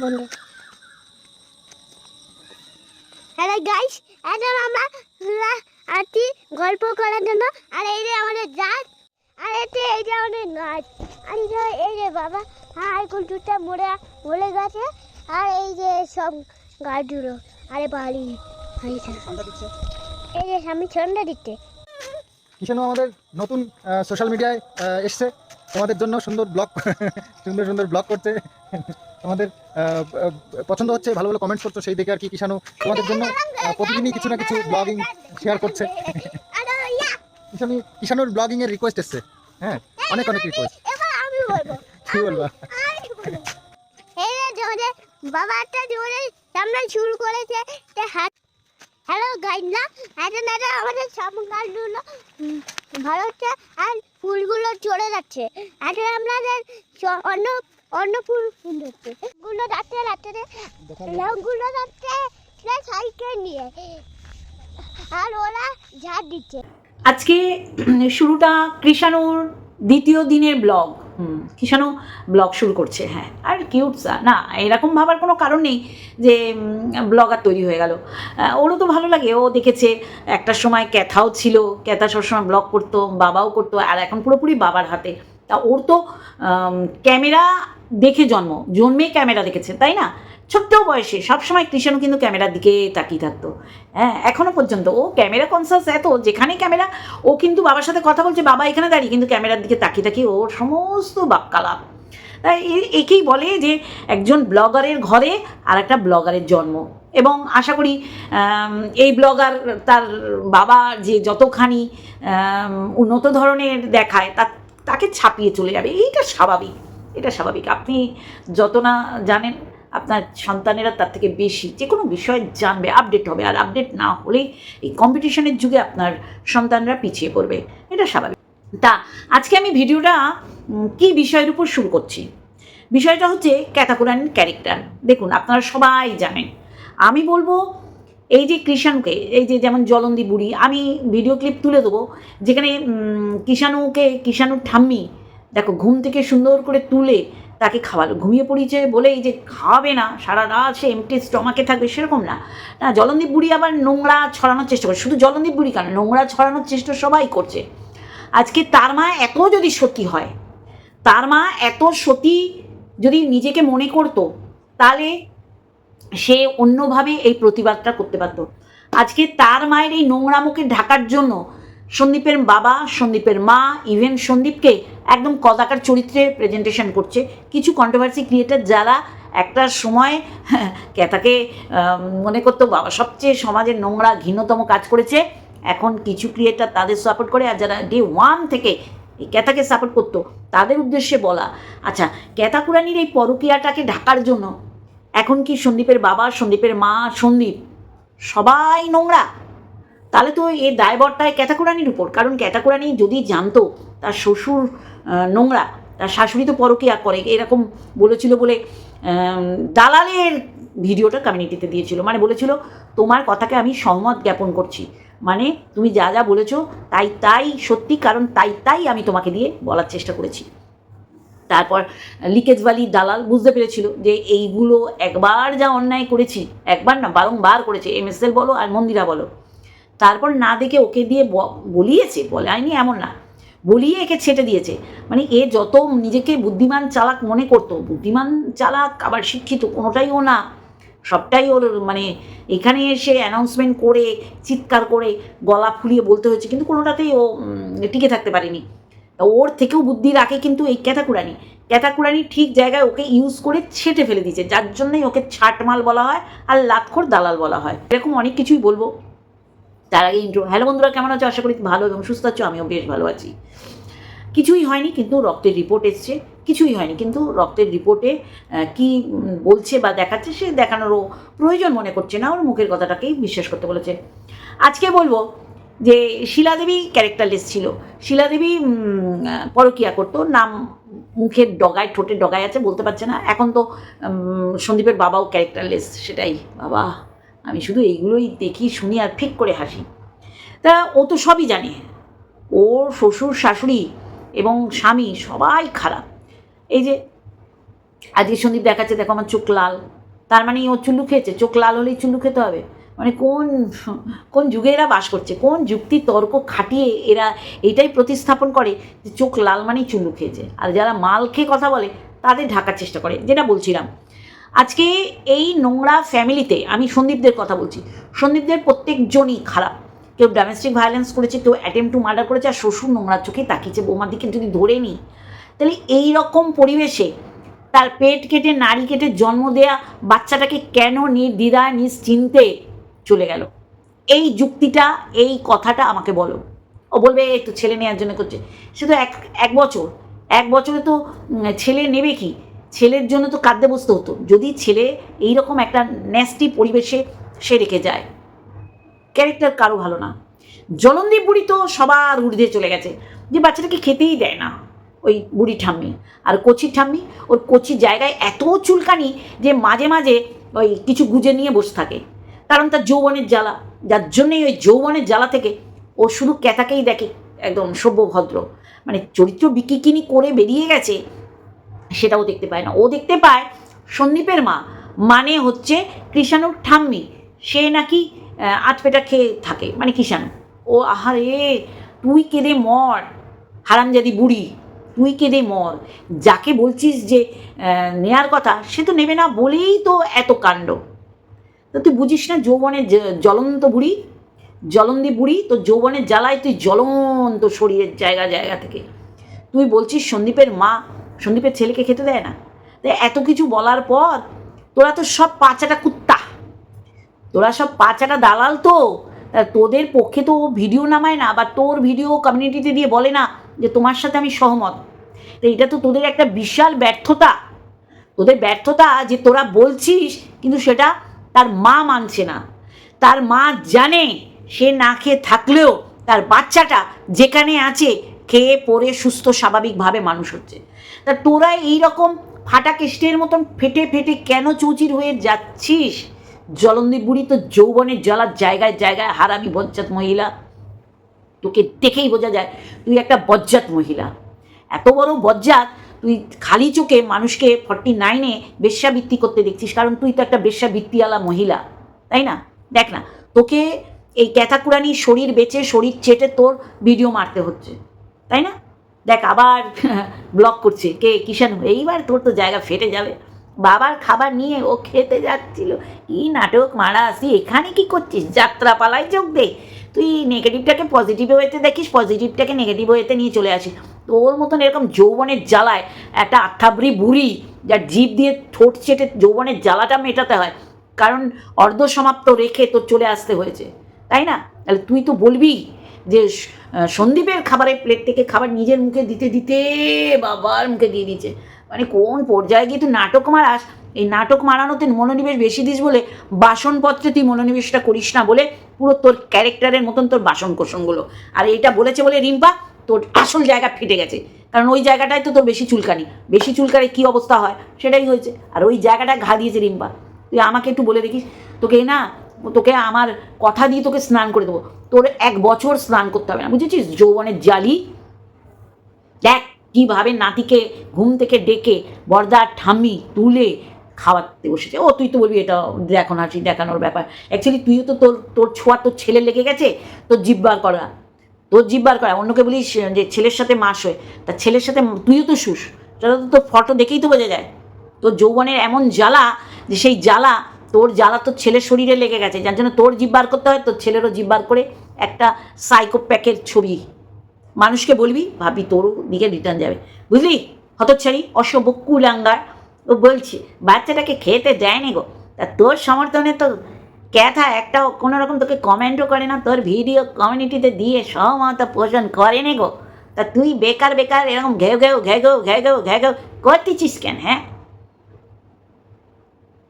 বন্ধু। Hello guys এখন আমরা আছি গল্প করার জন্য আর এই যে আমাদের জাত আর এতে এই যে আমাদের নাচ। আর এই যে এই যে বাবা আর কুলটুটা মরে মরে গেছে আর এই যে সব গাছগুলো আরে বাড়ি এই যে স্বামী সন্ধ্যা দিতে কিষাণু আমাদের নতুন সোশ্যাল মিডিয়ায় এসছে। তোমাদের জন্য সুন্দর ব্লগ সুন্দর সুন্দর ব্লগ করছে। তোমাদের পছন্দ হচ্ছে, ভালো ভালো কমেন্টস করছ, সেই দেখে আর কি কিষাণু তোমাদের জন্য প্রতিদিনই কিছু না কিছু ব্লগিং শেয়ার করছে। কিষাণু ব্লগিং এর রিকোয়েস্ট এসছে। হ্যাঁ অনেক অনেক রিকোয়েস্ট কি বলবা? বাবা একটা শুরু করেছে হ্যালো আমাদের ভালো হচ্ছে, আর ফুলগুলো চলে যাচ্ছে। অন্য অন্য ফুল ফুল হচ্ছে গুলো রাত্রে লোকগুলো যাচ্ছে সে সাইকেল নিয়ে। আর ওরা ঝাড় দিচ্ছে। আজকে শুরুটা কৃষাণুর দ্বিতীয় দিনের ব্লগ। হুম কৃষাণু ব্লগ শুরু করছে হ্যাঁ। আর কিউট সা না এরকম ভাবার কোনো কারণ নেই যে ব্লগার তৈরি হয়ে গেল। ওরও তো ভালো লাগে ও দেখেছে একটা সময় ক্যাথাও ছিল ক্যাথা সবসময় ব্লগ করতো বাবাও করতো আর এখন পুরোপুরি বাবার হাতে। তা ওর তো ক্যামেরা দেখে জন্ম জন্মে ক্যামেরা দেখেছে, তাই না? ছোট্ট বয়সে সবসময় কৃষাণু কিন্তু ক্যামেরার দিকে তাকিয়ে থাকতো। হ্যাঁ এখনও পর্যন্ত। ও ক্যামেরা কনসাস এত যেখানে ক্যামেরা ও কিন্তু বাবার সাথে কথা বলছে, বাবা এখানে দাঁড়িয়ে। কিন্তু ক্যামেরার দিকে তাকিয়ে তাকিয়ে ওর সমস্ত বাক্যালাপ তাই একেই বলে যে একজন ব্লগারের ঘরে আর একটা ব্লগারের জন্ম। এবং আশা করি এই ব্লগার তার বাবা যে যতখানি উন্নত ধরনের দেখায়, তা, তাকে ছাপিয়ে চলে যাবে। এইটা স্বাভাবিক। এটা স্বাভাবিক। আপনি যত না জানেন, আপনার সন্তানেরা তার থেকে বেশি যে কোনো বিষয় জানবে আপডেট হবে। আর আপডেট না হলেই এই কম্পিটিশনের যুগে আপনার সন্তানরা পিছিয়ে পড়বে। এটা স্বাভাবিক। তা, আজকে আমি ভিডিওটা কি বিষয়ের উপর শুরু করছি? বিষয়টা হচ্ছে ক্যাতাকুরানির ক্যারেক্টার। দেখুন, আপনারা সবাই জানেন। আমি বলব, এই যে কৃষাণুকে, এই যে যেমন জলন্দি বুড়ি, আমি ভিডিও ক্লিপ তুলে দেবো, যেখানে কৃষাণুকে, কৃষাণুর ঠাম্মি দেখো, ঘুম থেকে সুন্দর করে তুলে তাকে খাওয়ালো। ঘুমিয়ে পড়িয়েছে বলে এই যে খাওয়াবে না, সারা রাত সে এমটি স্টমাকে থাকবে, সেরকম না। না জলন্দীপ বুড়ি আবার নোংরা ছড়ানোর চেষ্টা করে। শুধু জলন্দীপ বুড়ি কেন? নোংরা ছড়ানোর চেষ্টা সবাই করছে। আজকে তার মা এত যদি সত্যি হয়, তার মা এত সতী যদি নিজেকে মনে করতো, তাহলে সে অন্যভাবে এই প্রতিবাদটা করতে পারতো। আজকে তার মায়ের এই নোংরা মুখে ঢাকার জন্য সন্দীপের বাবা, সন্দীপের মা ইভেন সন্দীপকে একদম কদাকার চরিত্রে প্রেজেন্টেশন করছে। কিছু কন্ট্রোভার্সি ক্রিয়েটার যারা একটা সময় ক্যাতাকে আহ, মনে করতো বাবা সবচেয়ে সমাজের নোংরা ঘৃণতম কাজ করেছে। এখন কিছু ক্রিয়েটার তাদের সাপোর্ট করে আর যারা ডে ওয়ান থেকে এই ক্যাথাকে সাপোর্ট করতো তাদের উদ্দেশ্যে বলা আচ্ছা ক্যাতাকুরানির এই পরকীয়াটাকে ঢাকার জন্য? এখন কি সন্দীপের বাবা সন্দীপের মা সন্দীপ সবাই নোংরা? তাহলে তো এর দায়বরটায় ক্যাতাকুরানির উপর। কারণ ক্যাতাকুরানি যদি জানতো তার শ্বশুর নোংরা, তার শাশুড়ি তো পরকীয়া করে, এরকম বলেছিল বলে দালালের ভিডিওটা কমিউনিটিতে দিয়েছিল। মানে বলেছিল, তোমার কথাকে আমি সহমত জ্ঞাপন করছি। মানে তুমি যা যা বলেছ, তাই তাই সত্যি, কারণ তাই তাই আমি তোমাকে দিয়ে বলার চেষ্টা করেছি। তারপর লিকেজবালি দালাল বুঝতে পেরেছিল যে, এইগুলো একবার যা অন্যায় করেছি, একবার না, বারংবার করেছে। এম এস এল বলো আর মন্দিরা বলো। তারপর না দেখে ওকে দিয়ে বলিয়েছে, বলে আইনি এমন না। বলিয়ে একে ছেটে দিয়েছে। মানে এ যত নিজেকে বুদ্ধিমান চালাক মনে করতো, বুদ্ধিমান চালাক আবার শিক্ষিত কোনোটাই ও না। সবটাই ওর মানে এখানে এসে অ্যানাউন্সমেন্ট করে, চিৎকার করে, গলা ফুলিয়ে বলতে হয়েছে, কিন্তু কোনোটাতেই ও টিকে থাকতে পারেনি। ওর থেকেও বুদ্ধি রাখে কিন্তু এই ক্যাতাকুরানি ক্যাতাকুরানি ঠিক জায়গায় ওকে ইউজ করে ছেটে ফেলে দিয়েছে, যার জন্যই ওকে ছাটমাল বলা হয় আর লাক্ষর দালাল বলা হয়। এরকম অনেক কিছুই বলব। তার আগে ইন্ট্রো হ্যালো বন্ধুরা, কেমন আছো? আশা করি ভালো এবং সুস্থ আছো, আমিও বেশ ভালো আছি। কিছুই হয়নি, কিন্তু রক্তের রিপোর্ট এসছে। কিছুই হয়নি, কিন্তু রক্তের রিপোর্টে কি বলছে বা দেখাচ্ছে সে দেখানোরও প্রয়োজন মনে করছে না। ওর মুখের কথাটাকেই বিশ্বাস করতে বলেছে। আজকে বলব যে শিলাদেবী ক্যারেক্টারলেস ছিল। শিলাদেবী পরকিয়া করতো। নাম মুখের ডগায়, ঠোঁটের ডগায় আছে, বলতে পারছে না। এখন তো সন্দীপের বাবাও ক্যারেক্টারলেস সেটাই। বাবা। আমি শুধু এইগুলোই দেখি, শুনি আর ফিক করে হাসি। তা ও তো সবই জানে। ওর শ্বশুর, শাশুড়ি এবং স্বামী সবাই খারাপ। এই যে, আজকে সন্দীপ দেখাচ্ছে, দেখো আমার চোখ লাল। তার মানে ও চুল্লু খেয়েছে। চোখ লাল হলেই চুল্লু খেতে হবে। মানে কোন কোন যুগে এরা বাস করছে? কোন যুক্তি তর্ক খাটিয়ে এরা এটাই প্রতিস্থাপন করে যে চোখ লাল মানেই চুল্লু খেয়েছে। আর যারা মাল খেয়ে কথা বলে, তাদের ঢাকার চেষ্টা করে, যেটা বলছিলাম। আজকে এই নোংরা ফ্যামিলিতে আমি সন্দীপদের কথা বলছি। সন্দীপদের প্রত্যেকজনই খারাপ। কেউ ডোমেস্টিক ভায়োলেন্স করেছে, কেউ অ্যাটেম্প টু মার্ডার করেছে, আর শ্বশুর নোংরা চোখে তাকিয়েছে। বৌমার দিকে যদি ধরে নিই, তাহলে এই রকম পরিবেশে তার পেট কেটে নারী কেটে জন্ম দেয়া বাচ্চাটাকে কেন নির্দ্বিধায় নিশ্চিন্তে চলে গেল? এই যুক্তিটা, এই কথাটা আমাকে বলো। ও বলবে তো ছেলে নেওয়ার জন্য করছে। সে তো এক এক বছর, এক বছরে তো ছেলে নেবে কি? ছেলের জন্য তো কাঁদতে বসতে হতো। যদি ছেলে এইরকম একটা ন্যাস্টি পরিবেশে সে রেখে যায় ক্যারেক্টার কারও ভালো না। জলন্দীপ বুড়ি তো সবার ঊর্ধ্বে চলে গেছে, যে বাচ্চাটাকে খেতেই দেয় না ওই বুড়ি ঠাম্মি। আর কচি ঠাম্মি, ওর কচি জায়গায় এত চুলকানি যে মাঝে মাঝে ওই কিছু গুজে নিয়ে বসে থাকে। কারণ তার যৌবনের জ্বালা, যার জন্যই ওই যৌবনের জ্বালা থেকে ও শুধু ক্যাতাকেই দেখে, একদম সভ্য ভদ্র। মানে চরিত্র বিকিকিনি করে বেরিয়ে গেছে সেটাও দেখতে পায় না। ও দেখতে পায় সন্দীপের মা মানে হচ্ছে কৃষাণুর ঠাম্মি। সে নাকি আহ, আধপেটা খেয়ে থাকে মানে কৃষাণু। ও আহারে তুই কেঁদে মর হারামজাদি বুড়ি তুই কেঁদে মর। যাকে বলছিস যে নেয়ার কথা সে তো নেবে না বলেই তো এত কাণ্ড। তো তুই বুঝিস না যৌবনের জ্বলন্ত বুড়ি জ্বলন্দি বুড়ি তো যৌবনের জ্বালায় তুই জ্বলন্ত শরীরের জায়গা জায়গা থেকে। তুই বলছিস সন্দীপের মা সন্দীপের ছেলেকে খেতে দেয় না? এত কিছু বলার পর তোরা তো সব পাচাটা কুত্তা। তোরা সব পাচাটা দালাল তো। তোদের পক্ষে তো ভিডিও নামায় না বা তোর ভিডিও কমিউনিটিতে দিয়ে বলে না যে তোমার সাথে আমি সহমত। এটা তো তোদের একটা বিশাল ব্যর্থতা। তোদের ব্যর্থতা যে তোরা বলছিস, কিন্তু সেটা তার মা মানছে না। তার মা জানে সে না খেয়ে থাকলেও তার বাচ্চাটা যেখানে আছে, খেয়ে পরে সুস্থ স্বাভাবিকভাবে মানুষ হচ্ছে। তা তোরা এই রকম ফাটা কেষ্টের মতন ফেটে ফেটে কেন চৌচির হয়ে যাচ্ছিস? জলন্দি বুড়ি তো যৌবনের জ্বালার জায়গায় জায়গায় হারামি বজ্জাত মহিলা। তোকে দেখেই বোঝা যায় তুই একটা বজ্জাত মহিলা। এত বড় বজ্জাত, তুই খালি চোখে মানুষকে ফর্টি নাইনে বেশ্যাবৃত্তি করতে দেখছিস, কারণ তুই তো একটা বেশ্যাবৃত্তিওয়ালা মহিলা, তাই না? দেখ না, তোকে এই ক্যাথাকুরানি শরীর বেচে, শরীর চেটে তোর ভিডিও মারতে হচ্ছে, তাই না? দেখ, আবার ব্লক করছে। কে? কিষাণু এইবার তোর তো জায়গা ফেটে যাবে। বাবার খাবার নিয়ে ও খেতে যাচ্ছিল। কি নাটক, মারা আসি। এখানে কি করছিস? যাত্রাপালায় চোখ দে। তুই নেগেটিভটাকে পজিটিভ ওয়েতে দেখিস পজিটিভটাকে নেগেটিভ ওয়েতে নিয়ে চলে আসিস। তোর মতন এরকম যৌবনের জ্বালায় একটা আঠাবড়ি বুড়ি, যার জীব দিয়ে ঠোঁট চেটে যৌবনের জ্বালাটা মেটাতে হয়, কারণ অর্ধ সমাপ্ত রেখে তোর চলে আসতে হয়েছে। তাই না? তাহলে তুই তো বলবি যে সন্দীপের খাবারের প্লেট থেকে খাবার নিজের মুখে দিতে দিতে বাবার মুখে দিয়ে দিচ্ছে মানে কোন পর্যায়ে গিয়ে তুই নাটক মারাস? এই নাটক মারানোতে মনোনিবেশ বেশি দিস বলে বাসনপত্রে তুই মনোনিবেশটা করিস না বলে পুরো তোর ক্যারেক্টারের মতন তোর বাসন কোষণগুলো আর এইটা বলেছে বলে রিম্পা, তোর আসল জায়গা ফেটে গেছে। কারণ ওই জায়গাটায় তো তোর বেশি চুলকানি। বেশি চুলকারে কী অবস্থা হয়? সেটাই হয়েছে। আর ওই জায়গাটা ঘা দিয়েছে রিম্পা। তুই আমাকে একটু বলে দেখিস। তোকে না তোকে আমার কথা দিয়ে তোকে স্নান করে দেবো। তোর এক বছর স্নান করতে হবে না, বুঝেছিস? যৌবনের জালি। দেখ, কীভাবে নাতিকে ঘুম থেকে ডেকে বর্দা ঠাম্মি তুলে খাওয়াতে বসেছে। ও, তুই তো বলবি এটা দেখানো হাসি দেখানোর ব্যাপার। অ্যাকচুয়ালি তুইও তো তোর তোর ছোঁয়া তোর ছেলে লেগে গেছে, তোর জিব্বার করা। তোর জিব্বার করা। অন্যকে বলিস যে ছেলের সাথে মাস হয়ে, তা ছেলের সাথে তুইও তো শুস। সেটা তো তোর ফটো দেখেই তো বোঝা যায়। তোর যৌবনের এমন জ্বালা যে সেই জ্বালা তোর জ্বালা তোর ছেলের শরীরে লেগে গেছে যার জন্য তোর জিভ জিব্বার করতে হয় তোর ছেলেরও জিভ জিব্বার করে একটা সাইকো প্যাকের ছবি মানুষকে বলবি ভাবি তোরও দিকে রিটার্ন যাবে বুঝলি হতচ্ছাড়ি অসভ্য কুলাঙ্গার ও বলছি বাচ্চাটাকে খেতে দেয়নি গো তা তোর সমর্থনে তো ক্যাথা একটা কোনো রকম তোকে কমেন্টও করে না তোর ভিডিও কমিউনিটিতে দিয়ে সহমত পোষণ করেনি গো তা তুই বেকার বেকার এরকম ঘেউ ঘেউ ঘে ঘেউ ঘে ঘেউ ঘেউ করতেছিস কেন হ্যাঁ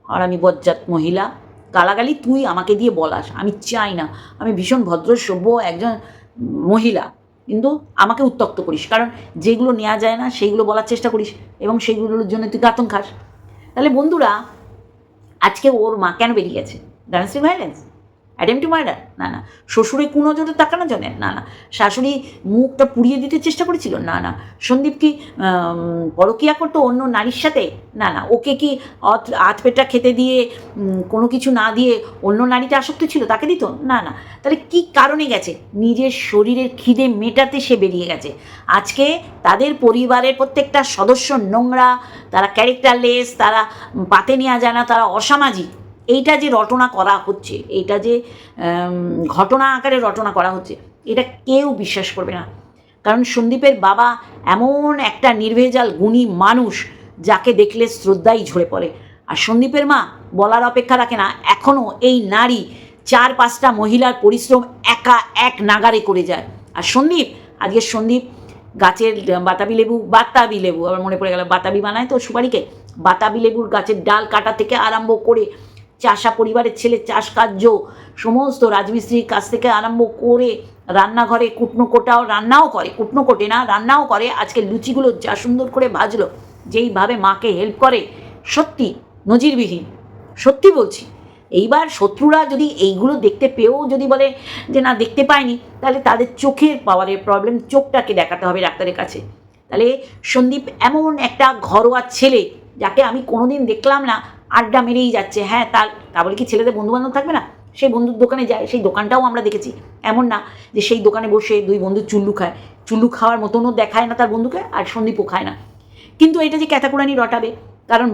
আর আমি বজ্জাত মহিলা। গালাগালি তুই আমাকে দিয়ে বলাস, আমি চাই না। আমি ভীষণ ভদ্র সভ্য একজন মহিলা। কিন্তু আমাকে উত্তক্ত করিস, কারণ যেগুলো নেওয়া যায় না, সেইগুলো বলার চেষ্টা করিস, এবং সেইগুলোর জন্য তুই গাতন খাস। তাহলে বন্ধুরা, আজকে ওর মা কেন বেরিয়ে গেছে? Domestic violence attempt to murder না না। শ্বশুরে কোনো কুনজরে তাকানোর জন্য না? না শাশুড়ি মুখটা পুড়িয়ে দিতে চেষ্টা করেছিল? না না। সন্দীপ কি পরকিয়া করতো অন্য নারীর সাথে? না না। ওকে কি আধ পেটা খেতে দিয়ে কোনো কিছু না দিয়ে অন্য নারীতে আসক্ত ছিল? তাকে দিত? না না। তাহলে কি কারণে গেছে? নিজের শরীরের খিদে মেটাতে সে বেরিয়ে গেছে। আজকে তাদের পরিবারের প্রত্যেকটা সদস্য নোংরা, তারা ক্যারেক্টারলেস তারা পাতে নেওয়া যায় না, তারা অসামাজিক। এইটা যে রটনা করা হচ্ছে, এইটা যে ঘটনা আকারে রটনা করা হচ্ছে, এটা কেউ বিশ্বাস করবে না। কারণ সন্দীপের বাবা এমন একটা নির্ভেজাল, গুণী মানুষ যাকে দেখলে শ্রদ্ধাই ঝরে পড়ে। আর সন্দীপের মা বলার অপেক্ষা রাখে না এখনও এই নারী চার পাঁচটা মহিলার পরিশ্রম একা এক নাগারে করে যায়। আর সন্দীপ, আজকে সন্দীপ গাছের বাতাবি লেবু বাতাবি লেবু আবার মনে পড়ে গেল, বাতাবি বানায় তো সুপারিকে, বাতাবি লেবুর গাছের ডাল কাটা থেকে আরম্ভ করে চাষা পরিবারের ছেলে, চাষ কার্য, সমস্ত রাজমিস্ত্রির কাছ থেকে আরম্ভ করে রান্নাঘরে কুটনো কোটাও রান্নাও করে, কুটনো কোটে না, রান্নাও করে। আজকে লুচিগুলো যা সুন্দর করে ভাজলো, যেইভাবে মাকে হেল্প করে, সত্যি নজিরবিহীন, সত্যি বলছি। এইবার শত্রুরা যদি এইগুলো দেখতে পেয়েও যদি বলে যে না, দেখতে পায়নি, তাহলে তাদের চোখের পাওয়ারের প্রবলেম চোখটাকে দেখাতে হবে ডাক্তারের কাছে। তাহলে সন্দীপ এমন একটা ঘরোয়া ছেলে, যাকে আমি কোনোদিন দেখলাম না আড্ডা মেরেই যাচ্ছে। হ্যাঁ তার তা বলে কি ছেলেদের বন্ধুবান্ধব থাকবে না? সেই বন্ধুর দোকানে যায়, সেই দোকানটাও আমরা দেখেছি। এমন না যে সেই দোকানে বসে দুই বন্ধু চুল্লু খায়। চুল্লু খাওয়ার মতনও দেখায় না তার বন্ধুকে আর সন্দীপও খায় না। কিন্তু এটা যে ক্যাতাকুরানি রটাবে, কারণ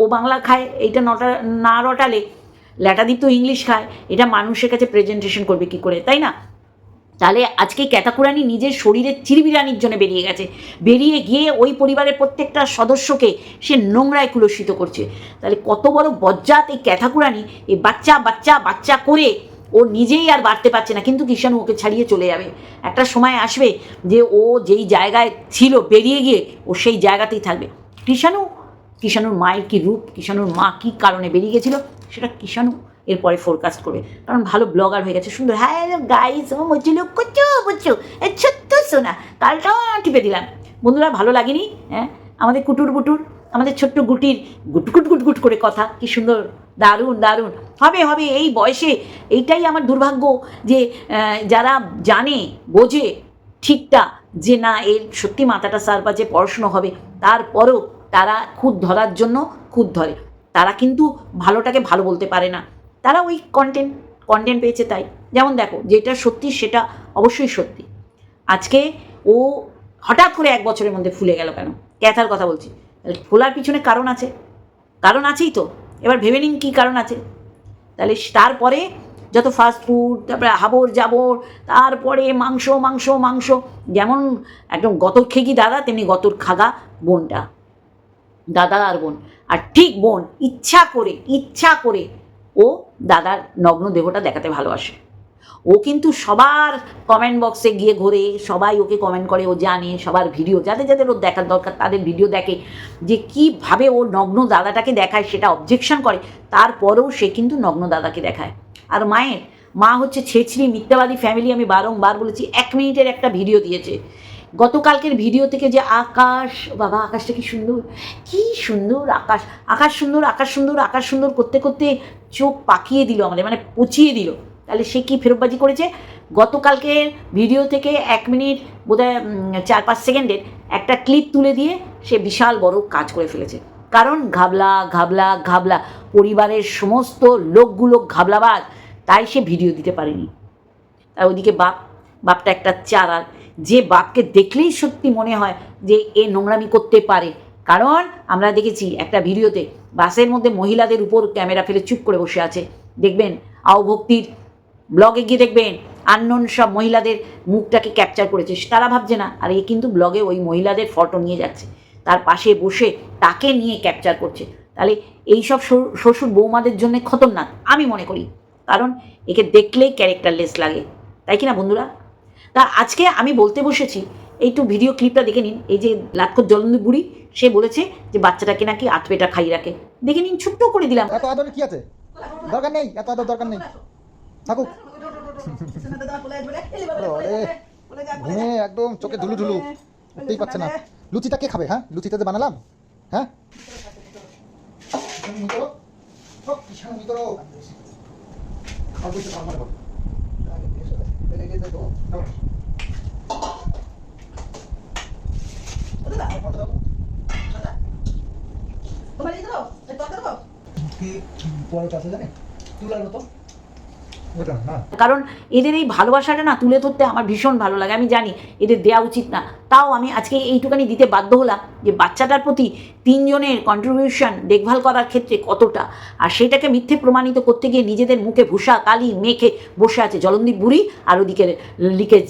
ও বাংলা খায়, এইটা নটা, না রটালে ল্যাটাদীপ তো ইংলিশ খায়, এটা মানুষের কাছে প্রেজেন্টেশন করবে কি করে, তাই না? তাহলে আজকে ক্যাতাকুরানি নিজের শরীরের চিরবিরানির জন্য বেরিয়ে গেছে। বেরিয়ে গিয়ে ওই পরিবারের প্রত্যেকটা সদস্যকে সে নোংরায় কুলসিত করছে। তাহলে কত বড় বজ্জাত এই ক্যাথাকুরানি এই বাচ্চা বাচ্চা বাচ্চা করে ও নিজেই আর বাড়তে পারছে না। কিন্তু কিষাণু ওকে ছাড়িয়ে চলে যাবে। একটা সময় আসবে যে ও যেই জায়গায় ছিল বেরিয়ে গিয়ে ও সেই জায়গাতেই থাকবে। কিষাণু, কিষাণুর মায়ের কি রূপ, কিষাণুর মা কি কারণে বেরিয়ে গেছিল, সেটা কিষাণু এরপরে ফোরকাস্ট করবে। কারণ ভালো ব্লগার হয়ে গেছে, সুন্দর। হ্যাঁ গাইস ও মজুল, কুচু বুচু, এ ছোট্ট সোনা, কালটাও টিপে দিলাম। বন্ধুরা, ভালো লাগেনি? হ্যাঁ? আমাদের কুটুর বুটুর, আমাদের ছোট্ট গুটির গুট গুট গুট গুট করে কথা, কি সুন্দর, দারুণ দারুণ। হবে হবে, এই বয়সে এইটাই আমার দুর্ভাগ্য যে যারা জানে, বোঝে, ঠিকটা যে না, এর সত্যি মাথাটা সার পাচ্ছে পড়াশুনো হবে, তারপরও তারা খুদ ধরার জন্য খুদ ধরে। তারা কিন্তু ভালোটাকে ভালো বলতে পারে না। তারা ওই কন্টেন্ট কন্টেন্ট পেয়েছে তাই। যেমন দেখো, যেটা সত্যি সেটা অবশ্যই সত্যি। আজকে ও হঠাৎ করে এক বছরের মধ্যে ফুলে গেল কেন? ক্যাথার কথা বলছি। ফোলার পিছনে কারণ আছে? কারণ আছেই তো। এবার ভেবে নিন কী কারণ আছে? তাহলে তারপরে যত ফাস্ট ফুড তারপরে হাবর জাবর, তারপরে মাংস মাংস মাংস। যেমন একদম গতর খেকি দাদা, তেমনি গতর খাগা বোনটা। দাদা আর বোন। আর ঠিক বোন, ইচ্ছা করে ইচ্ছা করে ও দাদার নগ্ন দেহটা দেখাতে ভালোবাসে। ও কিন্তু সবার কমেন্ট বক্সে গিয়ে ঘোরে, সবাই ওকে কমেন্ট করে, ও জানে, সবার ভিডিও যাদের যাদের ওর দেখার দরকার, তাদের ভিডিও দেখে যে কীভাবে ও নগ্ন দাদাটাকে দেখায়, সেটা অবজেকশন করে। তারপরেও সে কিন্তু নগ্ন দাদাকে দেখায়। আর মায়ের, মা হচ্ছে ছেছড়ি মিথ্যাবাদী ফ্যামিলি আমি বারংবার বলেছি, এক মিনিটের একটা ভিডিও দিয়েছে। গতকালকের ভিডিও থেকে যে আকাশ, বাবা, আকাশটা কি সুন্দর কি সুন্দর আকাশ আকাশ সুন্দর আকাশ সুন্দর আকাশ সুন্দর করতে করতে চোখ পাকিয়ে দিল আমাদের মানে পচিয়ে দিল। তাহলে সে কি ফেরতবাজি করেছে? গতকালকের ভিডিও থেকে এক মিনিট, বোধহয় চার পাঁচ সেকেন্ডের একটা ক্লিপ তুলে দিয়ে সে বিশাল বড় কাজ করে ফেলেছে। কারণ ঘাবলা ঘাবলা ঘাবলা, পরিবারের সমস্ত লোকগুলো ঘাবলাবাজ, তাই সে ভিডিও দিতে পারেনি। আর ওদিকে বাপ, বাপটা একটা চারাল যে বাপকে দেখলেই সত্যি মনে হয় যে এ নোংরামি করতে পারে। কারণ আমরা দেখেছি একটা ভিডিওতে বাসের মধ্যে মহিলাদের উপর ক্যামেরা ফেলে চুপ করে বসে আছে। দেখবেন আওভক্তির ব্লগে গিয়ে দেখবেন, আননোন সব মহিলাদের মুখটাকে ক্যাপচার করেছে। তারা ভাবছে, না, আর এ কিন্তু ব্লগে ওই মহিলাদের ফটো নিয়ে যাচ্ছে। তার পাশে বসে তাকে নিয়ে ক্যাপচার করছে। তাহলে এইসব শ্বশুর- বৌমাদের জন্য খতরনাক, আমি মনে করি। কারণ একে দেখলেই ক্যারেক্টারলেস লাগে। তাই কি না বন্ধুরা? তা আজকে আমি বলতে বসেছি এইটু ভিডিও ক্লিপটা দেখে নিন। এই যে লাক্ষর জলন্দি বুড়ি সে বলেছে যে বাচ্চাটাকে নাকি আতপেটা খাইয়ে রাখে। দেখে নিন ছোট্ট করে দিলাম। এত আদরের কি আছে? দরকার নেই এত আদর দরকার নেই। থাকুক। ঘুমে একদম চোখে ধুলু ধুলু। উঠতেই পারছে না। লুচিটা কে খাবে হ্যাঁ? লুচিটা যে বানালাম হ্যাঁ? কিষাণু, নি করো। ও, কিষাণু, নি করো। অল্প একটু ঠান্ডা করো। এই- এই- এই দেখো, নাও। কি পরে কাছে জানে তুলার মতো ওটা না কারণ এদের এই ভালোবাসাটা না তুলে ধরতে আমার ভীষণ ভালো লাগে। আমি জানি এদের দেওয়া উচিত না। তাও আমি আজকে এইটুকানি দিতে বাধ্য হলাম যে বাচ্চাটার প্রতি তিনজনের কন্ট্রিবিউশন দেখভাল করার ক্ষেত্রে কতটা। আর সেটাকে মিথ্যে প্রমাণিত করতে গিয়ে নিজেদের মুখে ভূষা, কালি, মেখে বসে আছে জলন্দীপ বুড়ি আর ওদিকে লিকেজ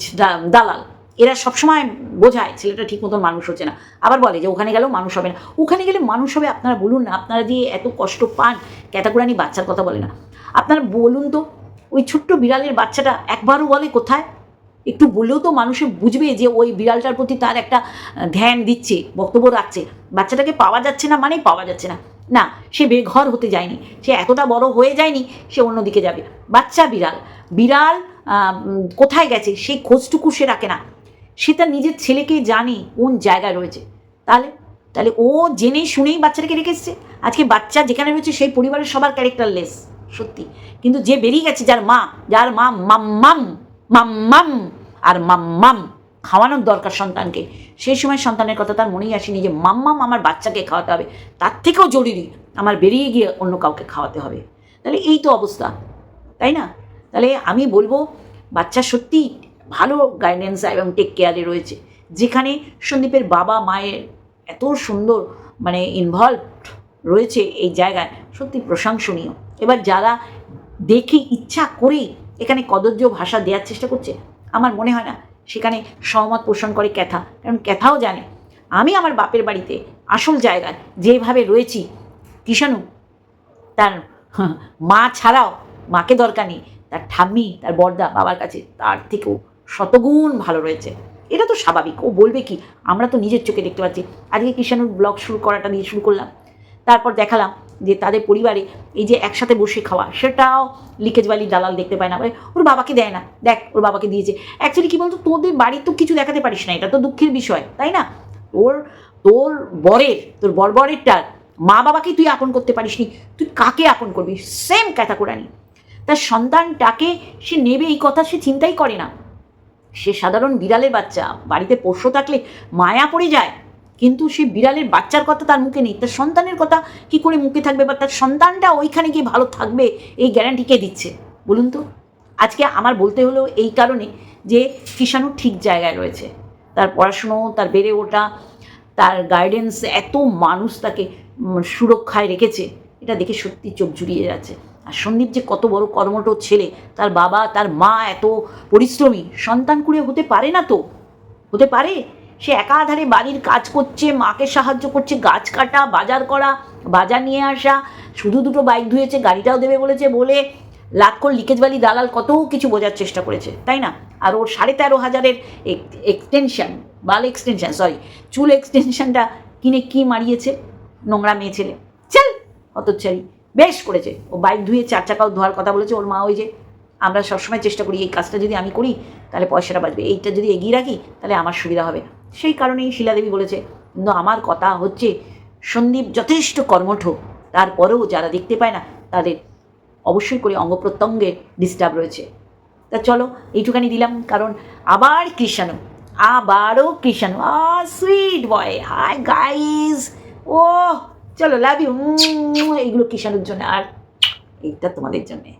দালাল। এরা সবসময় বোঝায় ছেলেটা ঠিক মতন মানুষ হচ্ছে না। আবার বলে যে ওখানে গেলেও মানুষ হবে না। ওখানে গেলে মানুষ হবে আপনারা বলুন না। আপনারা যে এত কষ্ট পান ক্যাটাকুরানি বাচ্চার কথা বলে না। আপনারা বলুন তো ওই ছোট্ট বিড়ালের বাচ্চাটা একবারও বলে কোথায়? একটু বললেও তো মানুষে বুঝবে যে ওই বিড়ালটার প্রতি তার একটা ধ্যান দিচ্ছে, বক্তব্য রাখছে। বাচ্চাটাকে পাওয়া যাচ্ছে না মানেই পাওয়া যাচ্ছে না। না, সে বেঘর হতে যায়নি। সে এতটা বড় হয়ে যায়নি, সে অন্যদিকে যাবে। বাচ্চা বিড়াল বিড়াল কোথায় গেছে সেই খোঁজটুকু সে রাখে না। সে তার নিজের ছেলেকে জানে কোন জায়গায় রয়েছে। তাহলে তাহলে ও জেনে শুনেই বাচ্চাটাকে রেখে আজকে বাচ্চা যেখানে রয়েছে সেই পরিবারের সবার ক্যারেক্টারলেস সত্যি। কিন্তু যে বেরিয়ে গেছে যার মা যার মা মাম্মাম মাম্মাম আর মাম্মাম খাওয়ানোর দরকার সন্তানকে সেই সময় সন্তানের কথা তার মনেই আসেনি যে মাম্মাম আমার বাচ্চাকে খাওয়াতে হবে, তার থেকেও জরুরি আমার বেরিয়ে গিয়ে অন্য কাউকে খাওয়াতে হবে। তাহলে এই তো অবস্থা, তাই না? তাহলে আমি বলব, বাচ্চা সত্যি ভালো গাইডেন্স এবং টেক কেয়ারে রয়েছে। যেখানে সন্দীপের বাবা মায়ের এত সুন্দর মানে ইনভলভ রয়েছে এই জায়গায় সত্যি প্রশংসনীয়। এবার যারা দেখে ইচ্ছা করেই এখানে কদর্য ভাষা দেওয়ার চেষ্টা করছে, আমার মনে হয় না সেখানে সহমত পোষণ করে ক্যাথা। কারণ ক্যাথাও জানে, আমি আমার বাপের বাড়িতে আসল জায়গায় যেভাবে রয়েছি, কিষাণু, তার মা ছাড়াও মাকে দরকার নেই, তার ঠাম্মি, তার বর্দা বাবার কাছে তার থেকেও শতগুণ ভালো রয়েছে। এটা তো স্বাভাবিক, ও বলবে কি, আমরা তো নিজের চোখে দেখতে পাচ্ছি। আজকে কিষাণুর ব্লগ শুরু করাটা দিয়ে শুরু করলাম। তারপর দেখালাম যে তাদের পরিবারে এই যে একসাথে বসে খাওয়া, সেটাও লিকেজবালি দালাল দেখতে পায় না। বলে ওর বাবাকে দেয় না। দেখ, ওর বাবাকে দিয়েছে। অ্যাকচুয়ালি কী বলতো, তোদের বাড়ির তো কিছু দেখাতে পারিস না, এটা তো দুঃখের বিষয়, তাই না? তোর তোর বরের, তোর বরবরেরটার মা বাবাকে তুই আপন করতে পারিস নি তুই কাকে আপন করবি? সেম ক্যাটাগোরানি তার সন্তানটাকে সে নেবে এই কথা সে চিন্তাই করে না। সে সাধারণ বিড়ালের বাচ্চা, বাড়িতে পোষ্য থাকলে মায়া পড়ে যায়। কিন্তু সে বিড়ালের বাচ্চার কথা তার মুখে নেই, তার সন্তানের কথা কি করে মুখে থাকবে বা তার সন্তানটা ওইখানে গিয়ে ভালো থাকবে, এই গ্যারান্টি কে দিচ্ছে? বলুন তো। আজকে আমার বলতে হলো এই কারণে যে কিষাণু ঠিক জায়গায় রয়েছে। তার পড়াশুনো, তার বেড়ে ওঠা, তার গাইডেন্স এত মানুষ তাকে সুরক্ষায় রেখেছে, এটা দেখে সত্যি চোখ জুড়িয়ে যাচ্ছে। আর সন্দীপ যে কত বড় কর্মঠ ছেলে, তার বাবা, তার মা এত পরিশ্রমী, সন্তান কুড়ে হতে পারে না তো? হতে পারে? সে একাধারে বাড়ির কাজ করছে, মাকে সাহায্য করছে, গাছ কাটা, বাজার করা, বাজার নিয়ে আসা, শুধু দুটো বাইক ধুয়েছে, গাড়িটাও দেবে বলেছে, বলে লাখ করে লিকেজ বালি দালাল কত কিছু বোঝার চেষ্টা করেছে, তাই না? আর ওর সাড়ে তেরো হাজারের এক্সটেনশন বাল এক্সটেনশন সরি চুল এক্সটেনশনটা কিনে কি মারিয়েছে? নোংরা মেয়ে ছেলে। চল হতচ্ছারি বেশ করেছে। ও বাইক ধুয়ে চার চাকাও ধোয়ার কথা বলেছে, ওর মা ওই যে আমরা সবসময় চেষ্টা করি, এই কাজটা যদি আমি করি, তাহলে পয়সাটা বাঁচবে। এইটা যদি এগিয়ে রাখি, তাহলে আমার সুবিধা হবে। সেই কারণেই শিলাদেবী বলেছে, কিন্তু আমার কথা হচ্ছে, সন্দীপ যথেষ্ট কর্মঠ। তারপরেও যারা দেখতে পায় না, তাদের অবশ্যই করে অঙ্গ প্রত্যঙ্গে ডিস্টার্ব রয়েছে। তা চলো, এইটুখানি দিলাম, কারণ আবার কৃষাণু আবারও Krishanu a sweet boy hi guys ও চলো লাভ ইউ এইগুলো কৃষাণুর জন্য, আর এইটা তোমাদের জন্যে।